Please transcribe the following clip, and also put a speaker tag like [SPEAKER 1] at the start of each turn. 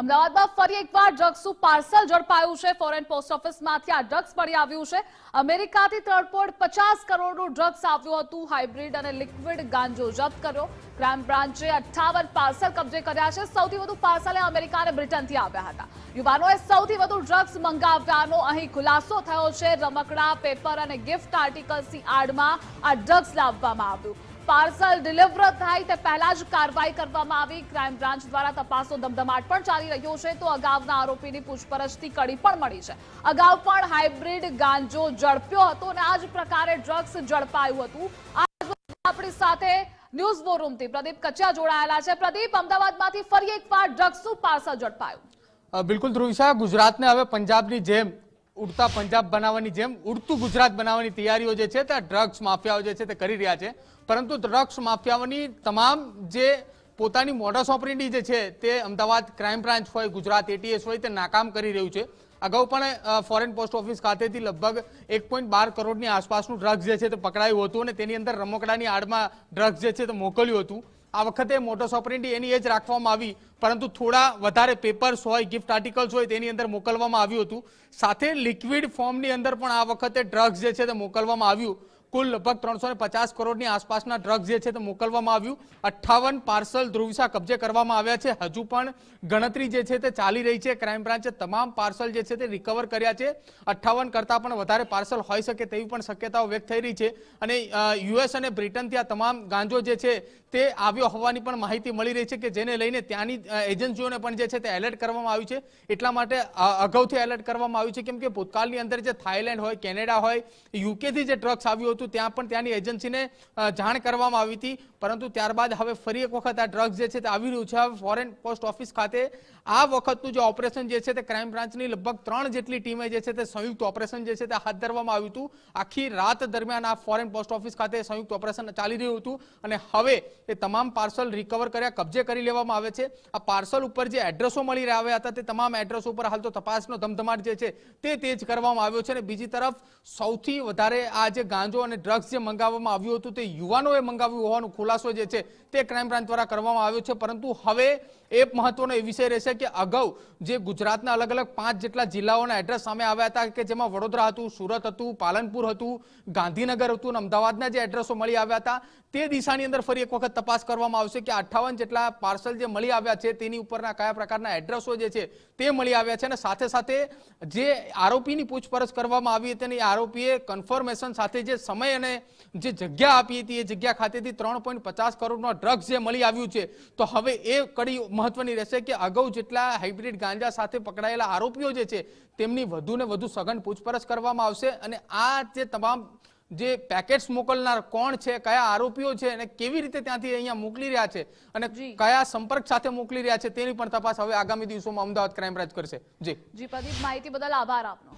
[SPEAKER 1] અમદાવાદમાં ફરી એકવાર ડ્રગ્સનું પાર્સલ ઝડપાયું છે. ફોરેન પોસ્ટ ઓફિસમાંથી આ ડ્રગ્સ મળી આવ્યું છે. અમેરિકાથી ત્રણ પોઈન્ટ પચાસ કરોડનું ડ્રગ્સ આવ્યું હતું. હાઇબ્રિડ અને લિક્વિડ ગાંજો જપ્ત કર્યો. ક્રાઇમ બ્રાન્ચે અઠ્ઠાવન પાર્સલ કબજે કર્યા છે. સૌથી વધુ પાર્સલ અમેરિકા અને બ્રિટનથી આવ્યા હતા. યુવાનોએ સૌથી વધુ ડ્રગ્સ મંગાવ્યાનો અહીં ખુલાસો થયો છે. રમકડા, પેપર અને ગિફ્ટ આર્ટિકલ્સની આડમાં આ ડ્રગ્સ લાવવામાં આવ્યું. પાર્સલ ડિલિવર થાય તે પહેલા જ કાર્યવાહી કરવામાં આવી. ક્રાઇમ બ્રાન્ચ દ્વારા તપાસનો ધમધમાટ પણ ચાલી રહ્યો છે, તો અગાઉના આરોપીની પૂછપરછથી કડી પણ મળી છે. અગાઉ પણ હાઇબ્રિડ ગાંજો ઝડપ્યો હતો અને આ જ પ્રકારે ડ્રગ્સ ઝડપાયું હતું. આપણી સાથે ન્યૂઝ વોરૂમથી પ્રદીપ કચિયા જોડાયેલા છે. પ્રદીપ, અમદાવાદમાંથી ફરી એકવાર ડ્રગ્સનું પાર્સલ ઝડપાયું.
[SPEAKER 2] બિલકુલ ધ્રુવિશા ગુજરાતને હવે પંજાબની જેમ ઉડતા પંજાબ બનાવવાની જેમ ઉડતું ગુજરાત બનાવવાની તૈયારીઓ જે છે તે ડ્રગ્સ માફિયાઓ જે છે તે કરી રહ્યા છે. પરંતુ ડ્રગ્સ માફિયાઓની તમામ જે પોતાની મોડસ ઓપરેન્ડી જે છે તે અમદાવાદ ક્રાઇમ બ્રાન્ચ હોય, ગુજરાત એટીએસ હોય તે નાકામ કરી રહ્યું છે. અગાઉ પણ ફોરેન પોસ્ટ ઓફિસ ખાતેથી લગભગ એક પોઈન્ટ બાર કરોડની આસપાસનું ડ્રગ્સ જે છે તે પકડાયું હતું અને તેની અંદર રમકડાની આડમાં ડ્રગ્સ જે છે તે મોકલ્યું હતું. આ વખતે મોટોસ ઓપરેન્ડી એની એ જ રાખવામાં આવી, પરંતુ થોડા વધારે પેપર્સ હોય ગિફ્ટ આર્ટિકલ્સ હોય, તેની અંદર મોકલવામાં આવ્યું હતું. સાથે લિક્વિડ ફોર્મની અંદર પણ આ વખતે ડ્રગ્સ જે છે તે મોકલવામાં આવ્યું. કુલ લગભગ ત્રણસો ને પચાસ કરોડની આસપાસના ડ્રગ્સ જે છે તે મોકલવામાં આવ્યું. અઠ્ઠાવન પાર્સલ ધ્રુવિસા કબજે કરવામાં આવ્યા છે. હજુ પણ ગણતરી જે છે તે ચાલી રહી છે. ક્રાઇમ બ્રાન્ચે તમામ પાર્સલ જે છે તે રિકવર કર્યા છે. અઠ્ઠાવન કરતાં પણ વધારે પાર્સલ હોઈ શકે તેવી પણ શક્યતાઓ વ્યક્ત થઈ રહી છે. અને યુએસ અને બ્રિટનથી આ તમામ ગાંજો જે છે તે આવ્યો હોવાની પણ માહિતી મળી રહી છે કે જેને લઈને ત્યાંની એજન્સીઓને પણ જે છે તે એલર્ટ કરવામાં આવ્યું છે. એટલા માટે અગાઉથી એલર્ટ કરવામાં આવ્યું છે. કેમ કે ભૂતકાળની અંદર જે થાઇલેન્ડ હોય કેનેડા હોય યુકેથી જે ડ્રગ્સ આવ્યું હતું ત્યાં પણ ત્યાંની એજન્સીને જાણ કરવામાં આવી હતી. પરંતુ ત્યારબાદ હવે ફરી એક વખત આ ડ્રગ્સ જે છે તે આવી રહ્યું છે હવે ફોરેન પોસ્ટ ઓફિસ ખાતે. આ વખતનું જે ઓપરેશન જે છે તે ક્રાઇમ બ્રાન્ચની લગભગ ત્રણ જેટલી ટીમે જે છે તે સંયુક્ત ઓપરેશન જે છે તે હાથ ધરવામાં આવ્યું હતું. આખી રાત દરમિયાન આ ફોરેન પોસ્ટ ઓફિસ ખાતે સંયુક્ત ઓપરેશન ચાલી રહ્યું હતું. અને હવે એ તમામ પાર્સલ રિકવર કર્યા, કબજે કરી લેવામાં આવે છે. આ પાર્સલ ઉપર જે એડ્રેસો મળી રહ્યા હતા તે તમામ એડ્રેસ ઉપર હાલ તો તપાસનો ધમધમાટ જે છે તે તેજ કરવામાં આવ્યો છે. અને બીજી તરફ સૌથી વધારે આ જે ગાંજો અને ડ્રગ્સ જે મંગાવવામાં આવ્યું હતું તે યુવાનોએ મંગાવ્યું હોવાનો ખુલાસો જે છે તે ક્રાઇમ બ્રાન્ચ દ્વારા કરવામાં આવ્યો છે. પરંતુ હવે એ મહત્વનો એ વિષય રહેશે કે અગાઉ જે ગુજરાતના અલગ અલગ પાંચ જેટલા જિલ્લાઓના એડ્રેસ સામે આવ્યા હતા કે જેમાં વડોદરા હતું, સુરત હતું, પાલનપુર હતું, ગાંધીનગર હતું અને અમદાવાદના જે એડ્રેસો મળી આવ્યા હતા તે દિશાની અંદર ફરી એક વખત તપાસ કરવામાં આવશે કે અઠ્ઠાવન જેટલા પાર્સલ જે મળી આવ્યા છે તેની ઉપરના કયા પ્રકારના એડ્રેસો જે છે તે મળી આવ્યા છે અને સાથે સાથે જે આરોપીની પૂછપરછ કરવામાં આવી હતી અને આરોપીએ કન્ફર્મેશન સાથે જે સમય અને જે જગ્યા આપી હતી એ જગ્યા ખાતેથી ત્રણ પોઈન્ટ પચાસ કરોડનો ડ્રગ્સ જે મળી આવ્યું છે તો હવે એ કડી મહત્વની રહેશે કે અગાઉ જેટલા હાઇબ્રિડ ગાંજા સાથે પકડાયેલા આરોપીઓ જે છે તેમની વધુ ને વધુ સઘન પૂછપરછ કરવામાં આવશે અને આ જે તમામ જે પેકેટ્સ મોકલનાર કોણ છે કયા આરોપીઓ છે અને કેવી રીતે ત્યાંથી અહીંયા મોકલી રહ્યા છે અને કયા સંપર્ક સાથે મોકલી રહ્યા છે તેની પણ તપાસ હવે આગામી દિવસોમાં અમદાવાદ ક્રાઇમ બ્રાન્ચ કરશે. જી.
[SPEAKER 1] જી પ્રદીપ માહિતી બદલ આભાર આપનો.